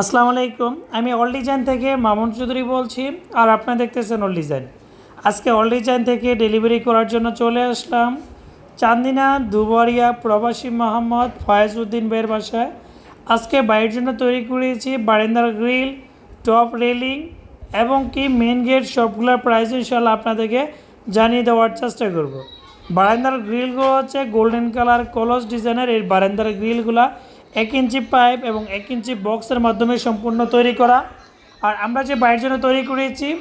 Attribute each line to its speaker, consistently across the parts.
Speaker 1: আসসালামু আলাইকুম, আমি অল ডিজাইন থেকে মামুন চৌধুরী বলছি আর আপনারা দেখতেছেন অল ডিজাইন আজকে অল ডিজাইন থেকে ডেলিভারি করার জন্য চলে আসলাম চান্দিনা দুবারিয়া প্রবাসী মোহাম্মদ ফয়েজ উদ্দিন ভাইয়ের বাসায়। আজকে বাড়ির জন্য তৈরি করেছি বারিন্দার গ্রিল, টপ রেলিং এবং কি মেন গেট সবগুলোর প্রাইস ইনশাল্লাহ আপনাদেরকে জানিয়ে দেওয়ার চেষ্টা করব। বারান্দার গ্রিলগুলো হচ্ছে গোল্ডেন কালার কলস ডিজাইনের, এই বারান্দার গ্রিলগুলা এক ইঞ্চি পাইপ এবং এক ইঞ্চি বক্সের মাধ্যমে সম্পূর্ণ তৈরি করা। আর আমরা যে বাইরের জন্য তৈরি করেছি,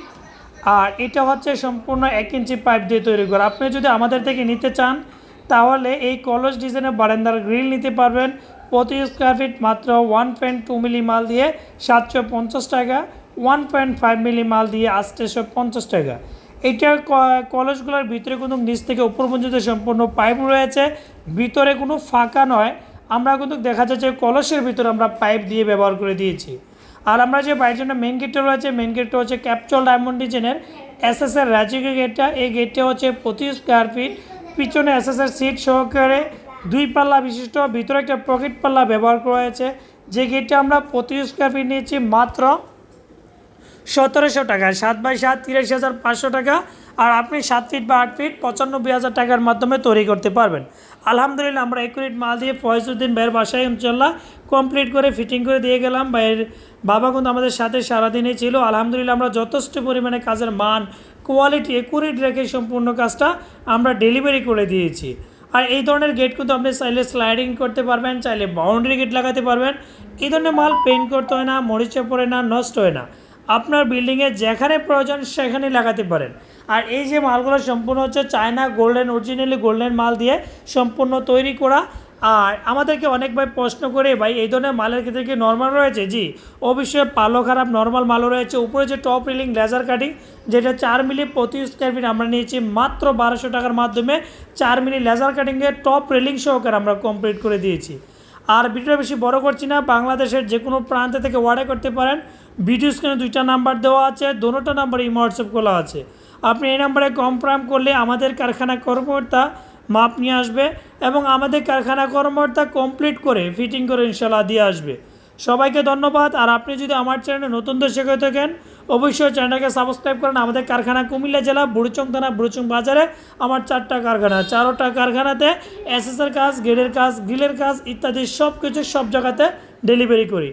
Speaker 1: আর এটা হচ্ছে সম্পূর্ণ এক ইঞ্চি পাইপ দিয়ে তৈরি করা। আপনি যদি আমাদের থেকে নিতে চান, তাহলে এই কলস ডিজাইনের বারান্দার গ্রিল নিতে পারবেন। প্রতি স্কোয়ার ফিট মাত্র ওয়ান পয়েন্ট টু মিলি মাল দিয়ে সাতশো পঞ্চাশ টাকা ওয়ান পয়েন্ট ফাইভ মিলি মাল দিয়ে আটশোশো পঞ্চাশ টাকা। এইটা ক- কলসগুলোর ভিতরে কোনো নিচ থেকে উপর পর্যন্ত সম্পূর্ণ পাইপ রয়েছে। ভিতরে কোনো ফাঁকা নয়। আমরা কিন্তু দেখা যাচ্ছে কলসের ভিতরে আমরা পাইপ দিয়ে ব্যবহার করে দিয়েছি। আর আমরা যে বাইরের জন্য মেন গেটটা রয়েছে মেন গেটটা হচ্ছে ক্যাপচল ডায়মন্ড ডিজাইনের এস এস এর রাজিকে গেটটা এই গেটটা হচ্ছে প্রতি স্কোয়ার ফিট পিছনে এস এস এর সিট সহকারে দুই পাল্লা বিশিষ্ট, ভিতরে একটা পকেট পাল্লা ব্যবহার করা হয়েছে। যে গেটটা আমরা প্রতি স্কোয়ার ফিট নিয়েছি মাত্র সতেরোশো টাকা, সাত বাই সাত তিরিশ হাজার পাঁচশো টাকা, আর আপনি সাত ফিট বা আট ফিট পঁচানব্বই হাজার টাকার মাধ্যমে তৈরি করতে পারবেন। আলহামদুলিল্লাহ, আমরা একুরেট মাল দিয়ে ফয়েজউদ্দিন ভাইয়ের বাসায় ইনশাল্লাহ কমপ্লিট করে ফিটিং করে দিয়ে গেলাম। ভাইয়ের বাবা কিন্তু আমাদের সাথে সারাদিনই ছিল। আলহামদুলিল্লাহ, আমরা যথেষ্ট পরিমাণে কাজের মান কোয়ালিটি একুরেট রেখে সম্পূর্ণ কাজটা আমরা ডেলিভারি করে দিয়েছি। আর এই ধরনের গেট কিন্তু আপনি চাইলে স্লাইডিং করতে পারবেন, চাইলে বাউন্ডারি গেট লাগাতে পারবেন। এই ধরনের মাল পেন্ট করতে হয় না, মরিচে পড়ে না, নষ্ট হয় না। আপনার বিল্ডিংয়ে যেখানে প্রয়োজন সেখানে লাগাতে পারেন। আর এই যে মালগুলো সম্পূর্ণ হচ্ছে চায়না গোল্ডেন, অরিজিনালি গোল্ডেন মাল দিয়ে সম্পূর্ণ তৈরি করা। আর আমাদেরকে অনেক ভাই প্রশ্ন করে, ভাই, এই ধরনের মালের ক্ষেত্রে কি নর্মাল রয়েছে? জি, অবশ্যই পালো খারাপ নর্মাল মালও রয়েছে। উপরে যে টপ রিলিং লেজার কাটিং যেটা চার মিলি প্রতি স্কোয়ার ফিট আমরা নিয়েছি, মাত্র বারোশো টাকার মাধ্যমে চার মিলি লেজার কাটিংয়ে টপ রেলিং সহকারে আমরা কমপ্লিট করে দিয়েছি। আর ভিডিওটা বেশি বড় করছি না, বাংলাদেশের যে কোনো প্রান্ত থেকে অর্ডার করতে পারেন। ভিডিও স্ক্রিনে দুইটা নাম্বার দেওয়া আছে দোনোটা নাম্বারে ইমো হোয়াটসঅ্যাপ খোলা আছে। আপনি এই নাম্বারে কনফার্ম করলে আমাদের কারখানা কর্মকর্তা মাপ নিয়ে আসবে এবং আমাদের কারখানা কর্মকর্তা কমপ্লিট করে ফিটিং করে ইনশাল্লাহ দিয়ে আসবে। সবাইকে ধন্যবাদ। আর আপনি যদি আমার চ্যানেলে নতুন দর্শক হয়ে থাকেন, অবশ্যই চ্যানেলটাকে সাবস্ক্রাইব করেন। আমাদের কারখানা কুমিল্লা জেলা, বুড়িচং থানা, বুড়িচং বাজারে আমার চারটা কারখানা, চারোটা কারখানাতে এসএসের কাজ গেডের কাজ গ্রিলের কাজ ইত্যাদি সব কিছু সব জায়গাতে ডেলিভারি করি।